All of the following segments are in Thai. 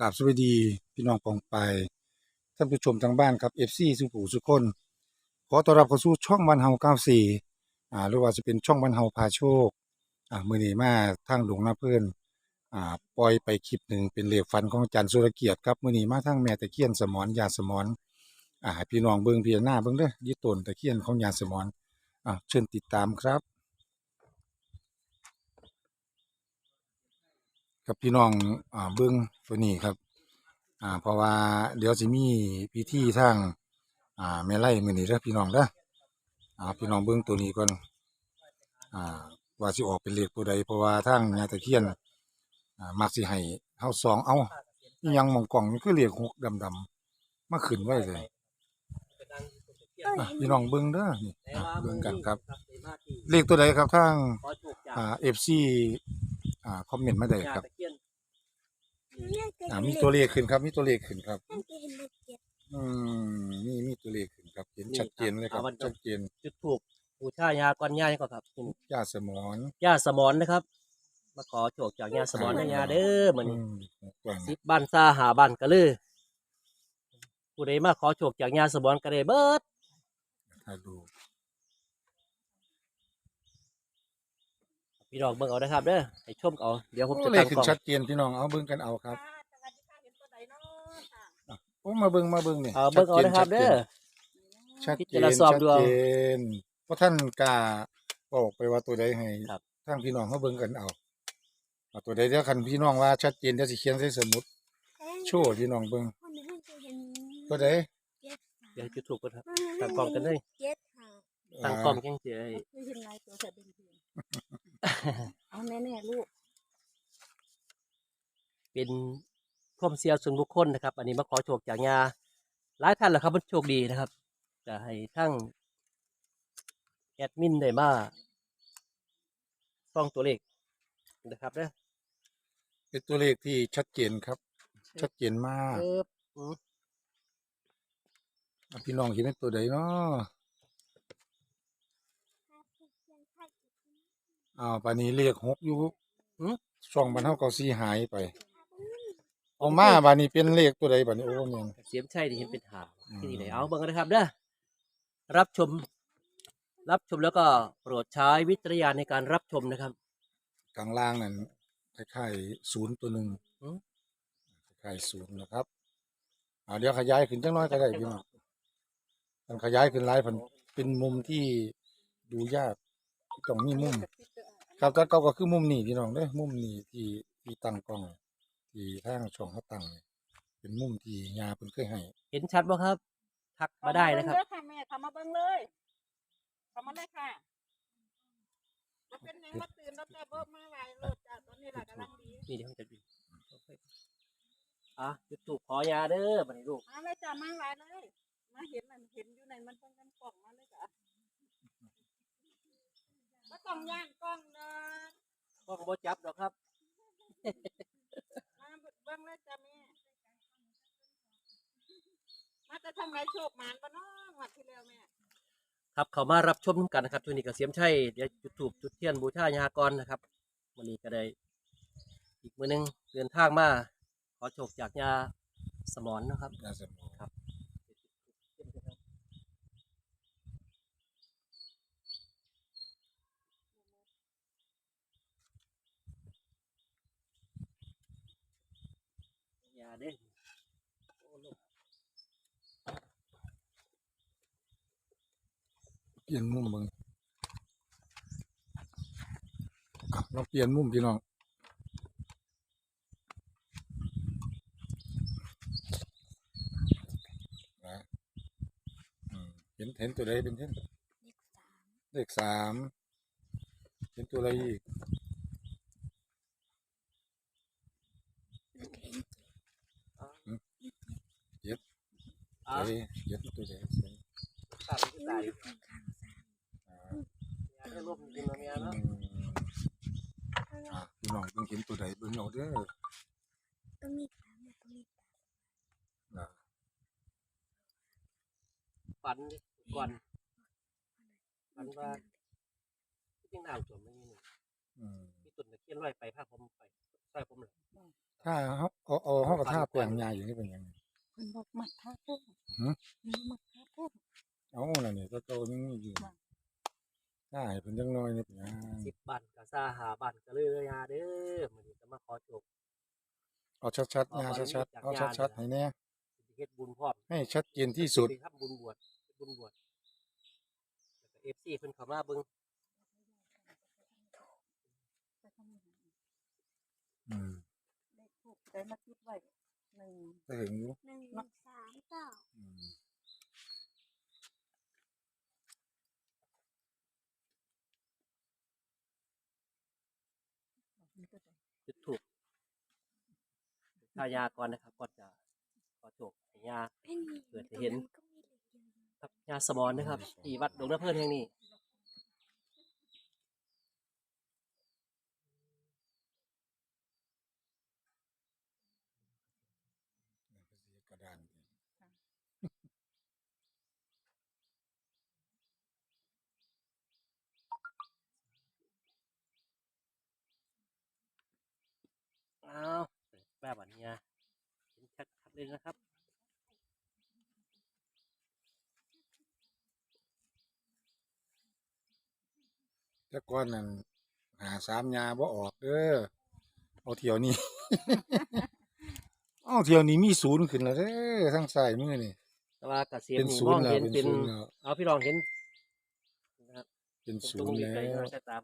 กราบสวัสดีพี่น้องปองไปท่านผู้ชมทางบ้านครับ FC สุผูสุคน ขอต้อนรับเข้าสู่ช่องวันเฮา94อ่าหรือว่าจะเป็นช่องวันเฮาพาโชคอ่ามื้อนี้มาทางหลวงนาเพิ่นอ่าปล่อยไปคลิปหนึ่งเป็นเหลขฟันของอาจารย์สุรเกียรติครับมื้อนี้มาทางแม่ตะเคียนสมอนยาสมอนอ่าให้พี่น้องเบิ่งพี่หน้าเบิ่งเด้อยี่ตนตะเคียนของยาสมอนอ่าเชิญติดตามครับ กับพี่น้องอ่าเบิ้องตัวนี้ครับ อ่าเพราะว่าเดี๋ยวสิมีพิธีทางอ่าแม่ไล่มือนี้เด้อพี่น้องเด้ออ่าพี่น้องเบิ้องตัวนี้ก่อนอ่าว่าสิออกเป็นเลขตัวใดเพราะว่าทางยาตะเคียนอ่ามักสิให้เฮาซองเอายังมองกล่องนี่คือเลขหกดำๆมาขึ้นไว้เลยอะพี่น้องเบิ้องเด้อนี่อะเบิ้งกันครับ เลขตัวใดครับทางอโชคจากอ่า FC อ่าคอมเมนต์มาได้ยาครับตะเคียนอ่ามีตัวเลขขึ้นครับ มีตัวเลขขึ้นครับนั่นคือเห็นเลขเจ็ดอืมมีมีตัวเลขขึ้นครับ เห็นชัดเจนเลยครับ ชัดเจนจุดถูกบูชายาก่อนยานี่ก็ครับนี่ยาสมอนยาสมอนนะครับ มาขอโชคจากยาสมอนนะยาเด้อเหมือนอืมกว้างสิบบ้านซาหาบ้านกะลือผู้ใดมาขอโชคจากยาสมอนก็ได้เบิดถ่ายดู พี่น้องเบิ่งเอานะครับเด้อให้ชมเอาเดี๋ยวผมจะโอ้เลขตั้งขึ้กล้นองชัดเจนพี่น้องเอาเบิ่งกันเอาครับสวัสดีค่ะเห็นตัวไหนเนาะค่ะโอ้มาเบิ่งมาเบิ่งนี่เอาเบิ่งเอานะครับเด้อ ชัดพิเจจานรณาสอบชัดดูเอาเจนเพราะท่านกล้าบอกไปว่าตัวใดให้ครับ ทางพี่น้องเขาเบิ่งกันเอาเอาตัวใดเดี๋ยวคันพี่น้องว่าชัดเจนเดี๋ยวสิเขียนใส่สมุดโชว์ให้พี่น้องเบิ่งคนในห้องจะเห็นตัวใดเจ็ดเดี๋ยวจุดถูกกันครับตั้งกล้องกันเลยเจ็ดค่ะตั้งกล้องจังเจยคือเห็นลายตัวแต่เป็นเพียง เอาแน่ๆลูก เป็นความเสียส่วนบุคคลนะครับ อันนี้มาขอโชคจากยาหลายท่านแหละครับมันโชคดีนะครับจะให้ทั้งแอดมินได้มาส่องตัวเลขนะครับเด้อเป็นตัวเลขที่ชัดเจนครับ ชัดเจนมากเอิบอืมอะพี่น้องเห็นเป็นตัวใดเนาะ อ้าวปานนี้เลขหกอยู่ช่องบรรเทาเกาซีหายไปเอามาบานนี้เป็นเลขตัวใดบานนี้โอ้แม่นเสียมใช่ที่เห็นเป็นหางอืมที่ไหนเอาเบิ่งกันนะครับเด้อรับชม รับชมแล้วก็โปรดใช้วิจารณญาณในการรับชมนะครับกลางล่างนั่นคล้ายๆศูนย์ตัวหนึ่งอืมคล้ายๆศูนย์นะครับอ่าเดี๋ยวขยายขึ้นจังน้อยก็ได้พี่น้องมันขยายขึ้นหลายพันเป็นมุมที่ดูยากต้องมีมุม ครับแต่เก่าก็คือมุมนี้พี่น้องเด้อมุมนี้ที่ที่ตั้งกล้องที่ทางช่องเขาตั้งเนี่ยเป็นมุมที่ยาเพิ่นเคยให้เห็นชัดบ่ครับ ทักมาได้นะครับเามาเงเลยค่ะแม่ทำมาเบิ้งเลยทำมาเลยค่ะแล้วเป็นยังมาตื่นแล้วแต่เบิ้งมาไหวโลดจ้าตอนนี้แหละกำลังดีนี่เดี๋ยวผมจะดูอะจุดถูกขอยาเด้อบัดนี้ลูกมาเลยจ้ามาไหวเลย มาเห็นมันเห็นอยู่ในมันต้องกันกล่องมาเลยจ้ะ มาต้องย่างกล้องเนาะกล้องบ่จับดอกครับมาเบิ้งเลยจ้าแม่มาจะทำไรโชคหมานปะเนาะงวัดที่แล้วแม่ครับเขามารับชมกันนะครับช่วงนี้ก็เสียมใช่เดี๋ยวจุดถูกจุดเทียนบูชายากรนะครับวันนี้ก็ได้อีกมือหนึงเดินทางมาขอโชคจากยาสมอนนะครับ ยาสมองครับ ยาเด้โอ้ลูก เปลี่ยนมุมเบิ่งอะเราเปลี่ยนมุมพี่น้องนะอืมเห็นเห็นตัวใดเป็นเห็นเลขสามเป็นตัวอะไรอีกอะเอ้ยเย็ดตัวใหญ่ใส่ตามที่ตายยาได้ร่วมกินมาเมียอืเนาะมอะพี่น้องเพิ่งเห็นตัวใดเบิ่งเอาเด้อต้องมีตามต้องมีนะฝันก่อนฝันว่าจริงน้ำท่วมไม่มีหนึ่งอืมมีต้นตะเคียนลอยไปพาผมไปใส่ผมเลยถ้าเฮาเอาเอาเฮาก็ท่าแป้งยาอยู่นี่เป็นหยังเพิ่นบอกมัดท่าเพิ่มหือเพิ่นบอกมัดท่าเพิ่มเอานั่นนี่ก็โตยังมีอยู่ ถ้าให้เพิ่นจังน้อยนี่เป็นหยังสิบบันกะซาหาบันก็เลยเลยาเด้อมื้อนี้ก็มาขอโชคเอาชัดๆยาชัดๆเอาชัดๆให้แน่สิเฮ็ดบุญพร้อมให้ชัดเจนที่สุดไปทำบุญบวชบุญบวชแล้วก็ FC เพิ่นเข้ามาเบิ่งอืมเลขทูปได้มาติดไว้หนึ่งได้เห็นอยู่หนึ่งสามเก้าอืม จุดถูกทายาก่อนนะครับก่อนจะขอโชคให้ยาเกิดเห็นครับยาสมอนนะครับที่วัดดงน้ำเพิ่นแห่งนี้ อ้าวเปิดแบบอันเนี้ยเห็นชัดๆเลยนะครับแต่ก่อนนั้นหาสามยาบ่ออกเด้อเอาเที่ยวนี้ เอาเที่ยวนี้มีศูนย์ขึ้นแล้วเด้อทั้งสายมือนี่แต่ว่าเกษียณเป็นนี่ศูมนองย์แล้วเห็นเป็นเป็นศูนย์แล้วเอาพี่รองเห็นนะครับเป็นตศูรงนย์นี้แล้ไกลวๆจะตาม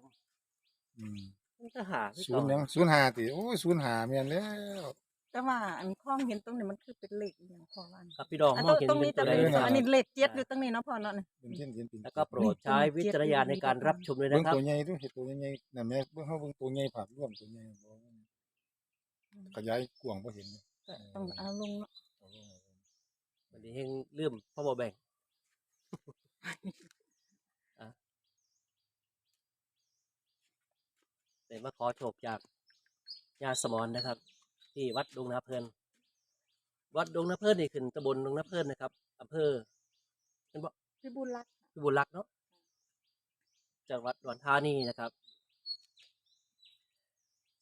อืม มันจะหาพี่ศูต่อนย์ยังศูนย์หาติโอ้ยศูนย์หาแม่นแล้ว แต่ว่าอันข้องเห็นตรงนี้มันคือเป็นเลขอหย่างพอวันครับพี่รองอันมตอรงงเห็นตรงเป็นี้นจะตัวใดเป็นนะครับอันนี้เลขเจ็ดอยู่ตรงนี้เนาะพอเนาะนี่ เป็นเช่นเห็นเป็นแล้วก็โปรดใช้วิจารณญาณในการรับชมด้วยเบิ่นะงครับ ตัวใหญ่ดูเห็ดตัวใหญ่ๆนั่นแหละเบิ่งเฮาเบิ่งตัวใหญ่ภาพรวมตัวใหญ่บ่ขยายกว้างบ่เห็นเลยก็ต้องเอาลงเนาะเอาลงเอาลงวันนี้เฮงเลื่อมพ่อบ่แบ่ง อะ เดี๋ยวมาขอโชคจากญาติสมอนนะครับ ที่วัดดงนาเพลินวัดดงนาเพลินนี่ขึ้นตำบลดงนาเพลินนะครับอำเภอเป็นบ่พี่บุญรักษ์พิบูลรักษ์เนาะจังหวัดอุดรธานีนะครับ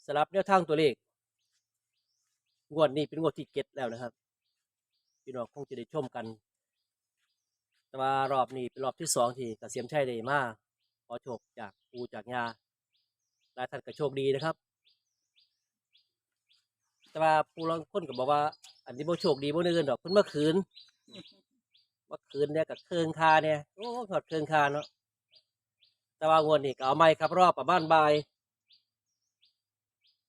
สำหรับแนวทางตัวเลขงวดนี้เป็นงวดที่เก็ดแล้วนะครับพี่น้องคงจะได้ชมกัน แต่ว่ารอบนี้เป็นรอบที่สองที่เกษมชัยได้มาขอโชคจากปูจากยา หลายท่านก็โชคดีนะครับ แต่ว่าปูลางคนก็บอกว่า อันนี้บ่โชคดีบ่เนื่นดอกเพิ่นเมื่อคืนเมื่อคืนเนี่ยกับเครื่องคาเนี่ยโอ้ถอดเครื่องคาเนาะแต่ว่างวดนี้ก็เอาไม้ครับ รอบประมาณบ่าย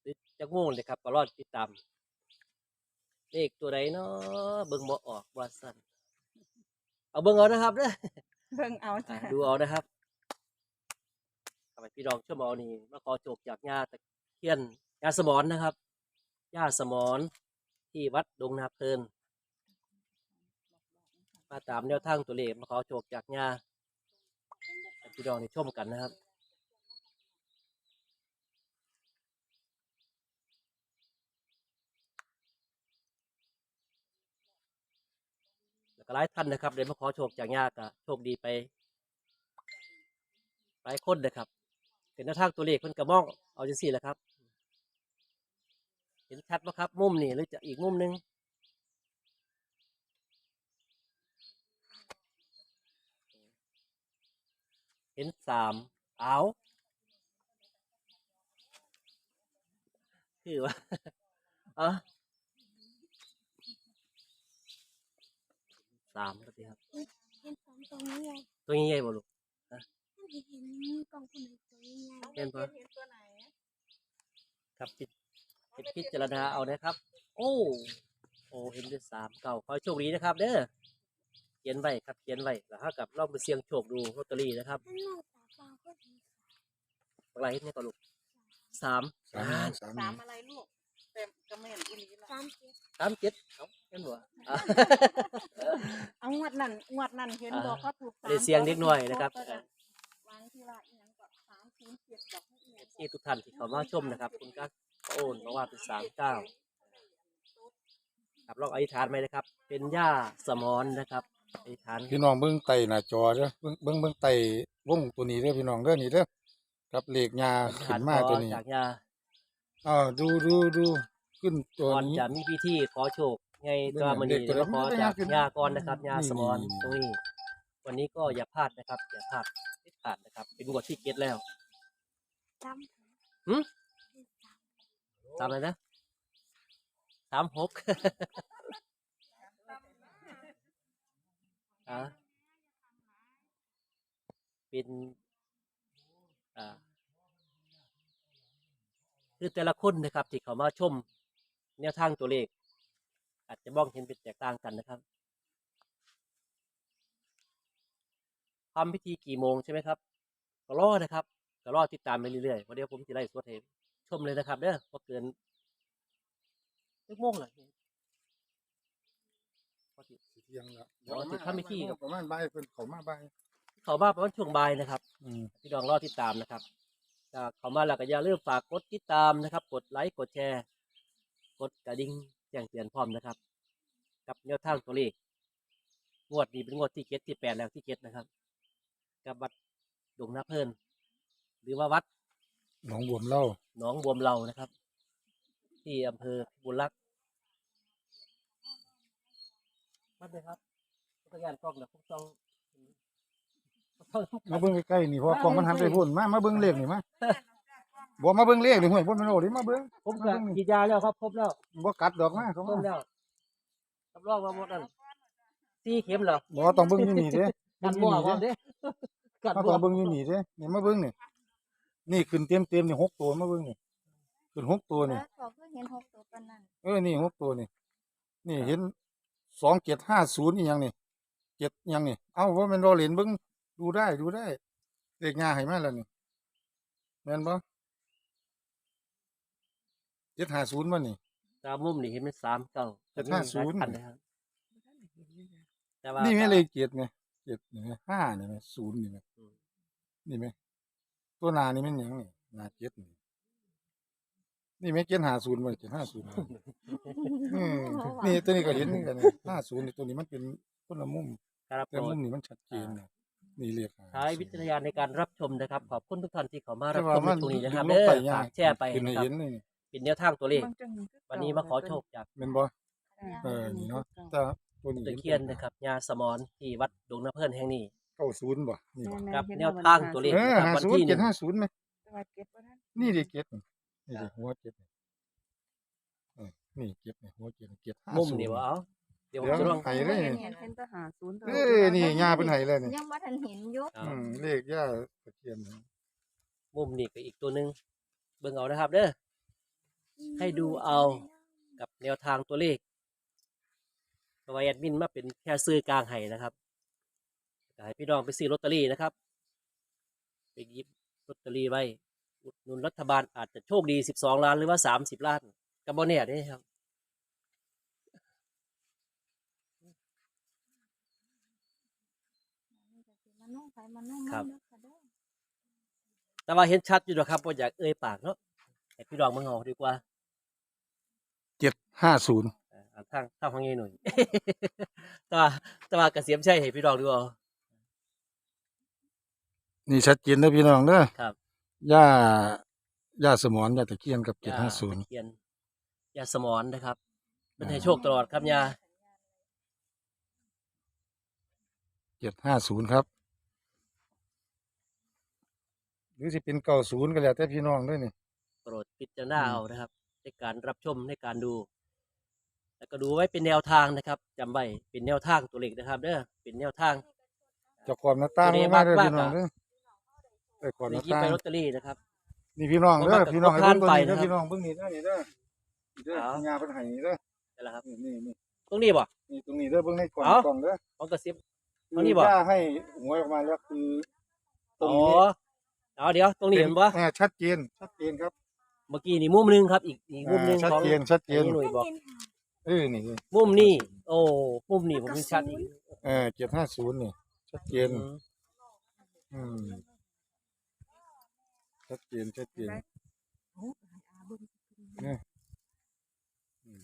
หรือจะง่วงเลยครับก็รอดติดตามเลขตัวใดเนาะเบิ่งบ่ออกว่าสั่นเอาเบิ่งเอานะครับเด้อเบิ่งเอาจ้ะอะดูเอานะครับ ทำไมพี่น้องชั่วโมงนี้มาขอโจกจากญาตะเคียนญาสมอนนะครับญาสมอนที่วัดดงนาเพลิน มาตามแนวทางตัวเลขมาขอโจกจากญาพี่น้องได้ชมกันนะครับแล้วก็หลายท่านนะครับเดินมาขอโชคจากญาก็โชคดีไป หลายคนนะครับ เป็นแนวทางตัวเลขเพิ่นกระมองเอาจังสี่แหละครับ เห็นชัดไหมครับ มุมนี่หรือจะอีกมุมหนึงเห็นสามเอาคือว่าเอะสามครับพี่ครับเห็นสองตรงนี้ไงตัวใหญ่ๆบ่ลูกท่านเห็นกองคนไหนตัวนี้ไง เห็นปะเห็นตัวไหนครับพิให้พิจารณาเอานะครับ โอ้โอ้เห็นด้วยสามเก่าขอให้โชคดีนะครับเด้อเขียนไว้ครับเขียนไว้แล้วถ้ากับลองไปเสี่ยงโชคดูลอตเตอรี่นะครับท่านหน้าตาเปล่าก็เห็นอะไรเฮ็ดเนี่ยก็ลูกสามสามอ่าสามสามอะไรลูกแต่กระเมนอีหลีละสามเจ็ดสามเจ็ดเอ้าเห็นบ่อะเอางวดนั่นงวดนั่นเห็นอ่าบอกเขาถูกสามได้เสียงเล็กน้อยนะครับตัวก็วางที่ว่า เจ็ดบอกให้อีหยังที่ทุกท่านที่เข้ามาชมนะครับ คุณก็โอนมาว่าเป็นสามเก้าครับลองอธิษฐานไหมนะครับ เป็นย่าสมอนนะครับอธิษฐานพี่น้องเบิ่งไต่หน้าจอเด้อเบิ่งเบิ่งเบิ่งไต่วงตัวนี้เด้อพี่น้องเด้อนี่เด้อกับเลขยาอธิษขึ้ฐานนขมาอตัวนี้จากย่าอ้าวดูดูดูขึ้นตัวก่อนนี้จะมีพิธีขอโชคไงเรื่ตัวองมันเด็นี้กตัวจะมาขอเล็กจากไม่ได้ยากขึ้นยาก่อนนะครับยานี่สมอนนี่ตรงนี้วันนี้ก็อย่าพลาดนะครับ อย่าพลาดเด็ดขาดนะครับ เป็นงวดที่เก็ตแล้ว จหึำตามเลยนะสามหกอะเป็นอ่าคือแต่ละคนนะครับ ที่เขามาชม แนวทางตัวเลข อาจจะมองเห็นเป็นแตกต่างกันนะครับทำพิธีกี่โมงใช่ไหมครับก็รอนะครับ ก็รอติดตามไปเรื่อยๆวันเดียวผมจะไล่สวดให้ชมเลยนะครับเด้อว่าเกินตึกโมงเลยพอสิเที่ยงแล้วอ๋อสิทำพิธีครับประมาณบ่ายเพิ่นเขามาบ่ายเขามาประมาณช่วงบ่ายนะครับ อืมพี่น้องรอติดตามนะครับถ้าเขามาแล้วก็อย่าลืมฝากกดติดตามนะครับ กดไลค์กดแชร์ กดกระดิ่งแจ้งเตือนพร้อมนะครับ กับแนวทางตัวเลขงวดนี้เป็นงวดที่เจ็ดที่แปดแล้วที่เจ็ดนะครับ กับวัดดงนาเพลิน หรือว่าวัดหนองบวมเล่าหนองบวมเรานะครับ ที่อำเภอบุญรักษ์มัดเลยครับพยานกล้องนะพวกต้องต้องมาเบิ่งใกล้ๆนี่เพราะกล้องมันหันไปพุ่นมามาเบิ่งเลขนี่มาบ่มาเบิ่งเลขนี่ห้วยพุ่นมันโอ้ดิมาเบิ่งผมก็กินยาแล้วครับครบแล้วบ่กัดดอกมาเขาครมาบแล้วรับรองว่าหมดนั่นสี่เข็มเหรอบ่ต้องเบิ่งอยู่นี่เด้กันมั่วพร้อมเด้กันถ้ามั่ต้วองเบิ่งอยู่นี่เด้นี่มาเบิ่งนี่ นี่ขึ้นเต็มๆนี่หกตัวมาเบิ่งนี่ขึ้นหกตัวนี่ขอเพื่อเห็นหกตัวปานนั้นเออ นี่หกตัวนี่ นี่เห็นสองเจ็ดห้าศูนย์อีกอย่างนี่เจ็ดอยังนี่ เอ้าว่ามันรอเหรียญเบิ้งดูได้ดูได้เลขงาให้มาแล้วนี่แม่นบ่เจ็ดห้าศูนย์มานี่ ตามมุมนี่เห็นเป็นสามเก้าเจ็ดห้าศูนย์อันะครับแต่ว่านี่ไม่เลขเจ็ดไงเจ็ดนี่ไหมห้านี่ไหมศูนย์นี่ไหมอืม นี่ไหม ตัวหนานี่มันหยังนี่หนาเจ็ดนี่นี่ไหมเจ็ดห้าศูนย์มันเจ็ดห้าศูนย์อืมนี่ตัวนี้ก็เห็นเหมือนกันห้าศูนย์นี่ตัวนี้มันเป็นคนละมุมครับแต่โปรมุดมนี้มันชัดเจนนะนี่เรียกหาใช้วิจารณญาณในการรับชมนะครับ ขอบคุณทุกท่านที่เข้ามาแต่รับว่าชมมันในตรงนี้นะครับลเด้งอไปฝากยากแชร์ไปขึ้นให้นะครับเห็นเลยนี่เป็นแนวทางตัวเลขบางจังหวะก็วันนี้มาขอโชคจากแม่นบ่เออนี่เนาะแต่ตัวนี้ตะเคียนนะครับยาสมอนที่วัดดงน้ำเพิ่นแห่งนี้เก้าศูนย์บ่นี่บ่กับแนวทางตัวเลขเออนะครับห้าวันศูนที่ย์หเจ็นึ่ดงห้าศูนย์ไหมแต่ว่าเก็บไว้นั่นนี่ดิเจ็ดนี่นี่ดิหัวเจ็ดนี่เออนี่เจ็ดนี่หัวเจ็ดเจ็ดห้ามุมศูนย์นี่ว่าเอาเดี๋ยวผมเดี๋ยวจะลองไห้เลยเห็นเห็นแต่หาศูนย์เอ้ยนี่ยาเป็นไห้เลยนี่ยังบ่ทันเห็นอยู่เอาอืมเลขย่าตะเคียนนี่มุมนี่ก็อีกตัวหนึ่งเบิ่งเอานะครับเด้อ ให้ดูเอา กับแนวทางตัวเลขตัวแอดมินมาเป็นแค่ซื้อกลางไห้นะครับก็ ให้พี่น้องไปซื้อลอตเตอรี่นะครับ ไปหยิบลอตเตอรี่ไว้อุดหนุนรัฐบาลอาจจะโชคดี12ล้านหรือว่า30ล้านกับโบเน่ได้ครับมันนุ่งไปมันนุ่งครับมันเด้อค่ะเด้อแต่ว่าเห็นชัดอยู่นะครับว่าอยากเอ่ยปากเนาะให้พี่น้องเมืองเอาดีกว่าเจ็ดห้าศูนย์อ่าเอาทางทางฟังนี้หน่อยแต่ว่าแต่ว่าเกษมใช่ให้พี่น้องดูเอา นี่ชัดเจนเด้อพี่น้องเด้อครับ ย่าย่าสมอนย่าตะเคียนกับเจ็ดห้าศูนย์ ตะเคียนยาสมอนนะครับเป็นให้โชคตลอดครับยาเจ็ดห้าศูนย์ครับ หรือสิเป็นเก้าศูนย์ก็แล้วแต่พี่น้องเด้วยนี่ โปรดพิจารณาเอานะครับ ในการรับชมในการดู แล้วก็ดูไว้เป็นแนวทางนะครับจำไว้เป็นแนวทางตัวเลขนะครับเด้อเป็นแนวทาง เจะความหน้าต่างตัวนี้มาเด้อมากพี่น้องๆเด้อ ไปความหในน้ายิบต่างไปลอตเตอรี่นะครับ นี่พี่น้องเด้อบ่มากกับพี่น้องให้บ่เบิ่งตัวผ่านนี้ไปเด้อนะครับพี่น้องเบิ่งนี่เด้อนี่เด้อนี่เด้อเอา ยาเพิ่นให้นี่เด้อนี่แหละครับนี่นี่นี่ตรงนี้บ่ นี่ตรงนี้เด้อเบิ่งในกล่องเอา กล่องเด้อของกระซิบคืเอานี่บ่ย่าให้หวยออกมาแล้วคือตรอ๋งอนี้เอาเดี๋ยวตรงนี้เห็นปะแน่ชัดเจนชัดเจนครับเมื่อกี้นี่มุมหนึงครับ อีกอีกมุมหนึงอ่าชัดของ เจนชัดเจนไอ้หนุ่ยบอก เออนี่มุมนี้โอ้มุมนี้ผมยังชัดอีกเออ750นี่ชัดเจนอืมอืม ชัดเจนชัดเจนเนี่ยอืม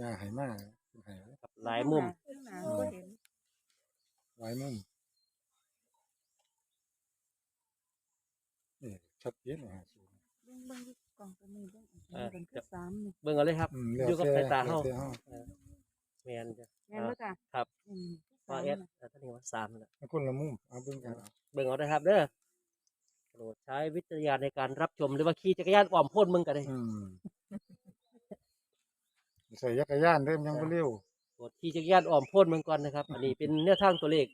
ยาให้มาเป็นให้ครับหลายมุมก็เห็นหลายมุมนี่ชัดเจนเลยฮะเบิ่งเบิ่งกล่องตัวนี้เบิ่งเออเป็นคือสามนี่เบิ่งเอาเลยครับอืมแล้วอยู่กับแต่สายตาเฮาแล้วแต่เฮาแม่นจ้ะแม่นบ่จ้ะครับอืมพอสามเอสน่ะแต่ท่านนี้ว่าสามแล้วมันคนละมุมเอาเบิ่งกันเบิ่งเอาได้ครับเด้อโป รดใช้วิจารณญาณในการรับชมหรือว่าขี่จักรยานอ้อมพ่นมึงก็ได้อืมใส่จักรยานเด้มนยังบ่เร็วโปรดขี่จักรยานอ้อมพ่นมึงก่อนนะครับ อันนี้เป็นแนวทางตัวเลข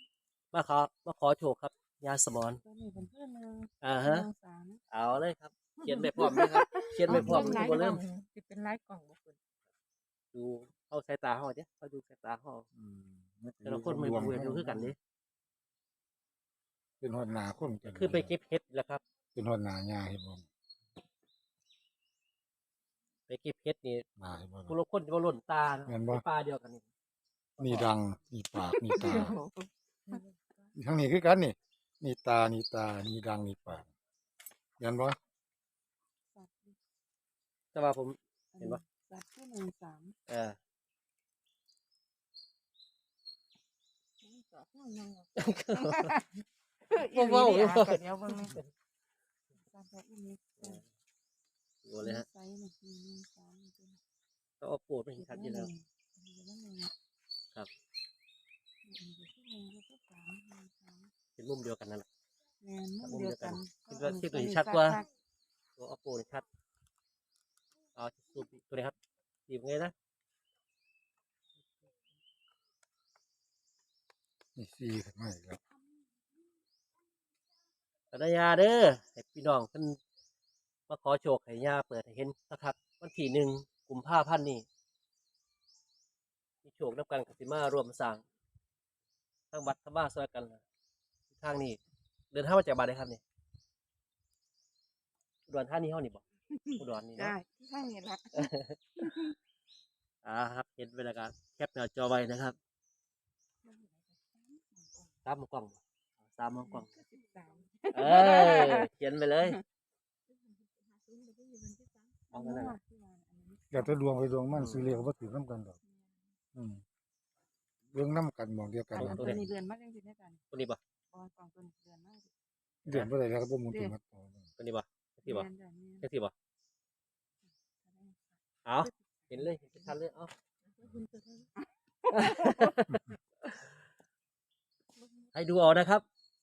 มาขอมาขอโชคครับ ยาสมอนตัวนี้เป็นเพื่อนหนึ่งอ่าฮะ หนึ่งสามเอาเลยครับ เขียนไปพร้อมนะครับ เขียนไปพร้อมเาทุกคนเริ่มสิเป็นไลฟ์กล่องบ่คุณดูเอาสายตาเฮาเด้เขาดูสายตาเฮาอืมแต่ละคนมันบ่เวรดูคือกันเด้ เป็นหอดหนาคนกันคือไปเก็บเห็ดแหล้วครับ เป็นหอดหนาหญ้าเห็นบ่ไปเก็บเห็ดนี่หนาเห็นบ่ผู้ละคนจะมาหล่นตาเนาะแม่นบ่ในป่าเดียวกันนี่นี่ดังนี่ปากนี่ตาทั้งนี้คือกันนี่นี่ตานี่ตานี่ดังนี่ปากเห็นบ่แต่ว่าผมเห็นปะสัตว์ที่หนึ่งสามเออ อีหลีเด้ออะก็เดี๋ยวเบิ่งสัตว์แบบนี้เออดูเลยฮะไซส์นี่หนึ่งสามนี่เป็นเขาเอาโปรดมาเห็นชัดอยู่แล้ว ครับเเป็นมุมเดียวกันนั่นแหละมุมเดียวกันคิดว่าที่ตัวนี้ชัดกว่า ตัวเอาโปรดชัดเอาสูบตัวนี้ครับดีบไงนะนี่ซีขึ้นมาอีกแล้ว สัญญาเด้อให้พี่น้องเพิ่นมาขอโชคให้ย่าเปิดให้เห็นนะครับ วันที่หนึ่งกุมภาพันธ์นี้มีโชคนับกันกับสิมารวมสร้างทั้งบัตรทั้งบ้านซอยกันล่ะทางนี้ เดินทางมาจากบ้านได้ครับนี่อุดรธานีเฮานี่บ่อุดรนี่เนาะได้ที่ข้างนี้ละอ่าครับเห็นเวลาการแคปหน้าจอไว้นะครับตามมองกล้องบ่ตามมองกล้องสิบสาม เออเขียนไปเลยเอากันนั่นแหละอยากจะดวงไปดวงมันซื้อเลขบ่ถือนํกันดอกอืมเรื่องนํกันหมองเดียวกันกล่องนะตัวนี้เดือนมากจังสิได้กันตัวนี้บ่บอกล่องตัวนี้เดือนมากเดือนบ่ได้แล้วก็บ่หมุนถึงมัดต่อตัวนี้บ่ที่บ่เดือนเดือนนี้แค่ที่บ่เอาเห็นเลยเห็นชัดเลยเอาให้ดูเอานะครับ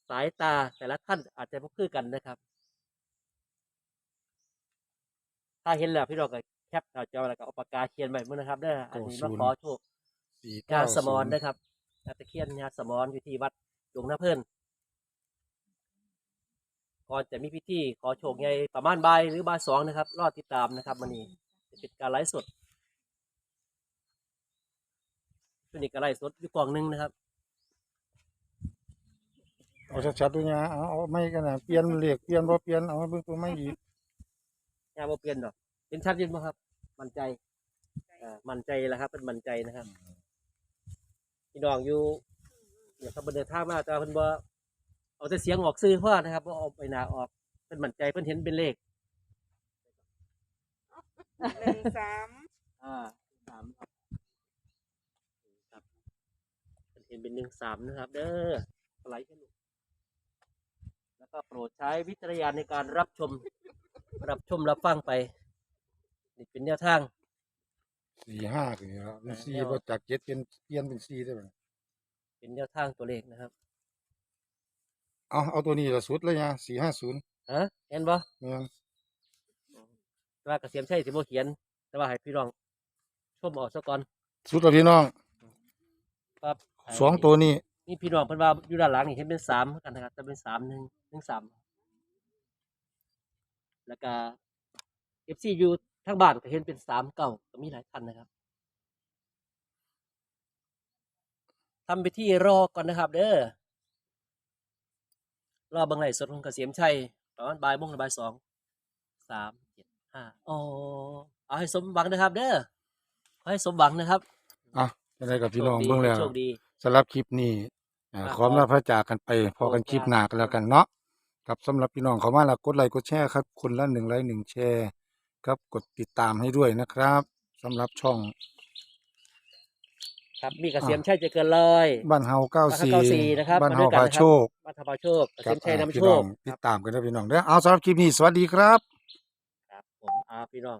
สายตาแต่ละท่านอาจจะบ่คือกันนะครับ ถ้าเห็นแล้วพี่น้องก็แคปหน้าจอแล้วก็เอาปากกาเขียนไว้มื้อนะครับเด้ออันนี้มาขอโชค4ยาสมอนนะครับยาตะเคียนยาสมอนอยู่ที่วัดหลวงนาเพิ่นก่อนจะมีพิธีขอโชคใหญ่ประมาณบ่ายหรือบ่ายสองนะครับ รอติดตามนะครับวันนี้จะเป็นการไลฟ์สดช่วงนี้ก็ไลฟ์สดอยู่กล่องหนึงนะครับ เอาชัดๆด้วยนะเอาเอาไม่กันนะเปลี่ยนเลขเปลี่ยนบ่เปลี่ยนเอามาเบิ่งตัวไม่อีกยาโมเปลี่ยนดอก เป็นชัดยินบ่ครับ มั่นใจเอ่อมั่นใจแล้วครับ เป็นมั่นใจนะครับพี่น้องอยู่เดี๋ยวเขาเดินทางมาแต่ว่าเพิ่นบ่เอาแต่เสียงออกซื้อเพราะนะครับบ่เอาไปหน้าออกเป็นมั่นใจเพิ่นเห็นเป็นเลข หนึ่งสามอ่าสามครับเป็นเห็นเป็นหนึ่งสามนะครับ เด้อสไลด์ให้ลูกแล้ว ก็โปรดใช้วิจารณญาณในการรับชม รับชมรับฟังไป นี่เป็นแนวทาง4 5คือแล้วเป็นเออ4แล้วบ่จาก7เป็นเปลี่ยนเป็น4ได้บ่เป็นแนวทางตัวเลขนะครับเอาเอาตัวนี้ละสุดเลยนะ450ฮะเห็นบ่แม่นแต่ว่าเกษมชัยสิบ่เขียน แต่ว่าให้พี่น้องชมเออกซะก่อนสุดแล้วพี่น้องครับ สองตัวนี้ นี่พี่น้องเพิ่นว่าอยู่ด้านหลังนี่เห็นเป็นสามกันนะครับแต่เป็นสามหนึ่งหนึ่งสามแล้วก็เอฟซีอยู่ทางบ้านก็เห็นเป็นสามเก้าก็มีหลายท่านนะครับทำไปที่รอก่อนนะครับ เด้อรอเบางไหลฟ์สดของเกษมชัยประมาณบ่ายโมงหรือบ่ายสองสามเจ็ดห้าอ๋อเอาให้สมหวังนะครับ เด้อขอให้สมหวังนะครับอะจะได้กับพี่น้องโชคดีเบิ่งแล้วโชคดีสำหรับคลิปนี้ อ่าครับขอลาพระจากกันไปพอกันคลิปหน้ากันแล้วกันเนาะครับสำหรับพี่น้องเขามาแล้วกดไลค์กดแชร์ครับ คนละหนึ่งไลค์หนึ่งแชร์ครับกดติดตามให้ด้วยนะครับสำหรับช่องครับมีเกษมชัยเจะเกินเลยบ้านเฮาเก้าสี่บ้านเฮา94นะครับบ้านเฮามาด้วยกันพานะครับโชควัฒนภาโชคเกษครับมชัยอ่านำพี่โชน้อคงติดตามกันนะพี่น้องเด้อเอาสำหรับคลิปนี้สวัสดีครับ ครับผมอาพี่น้อง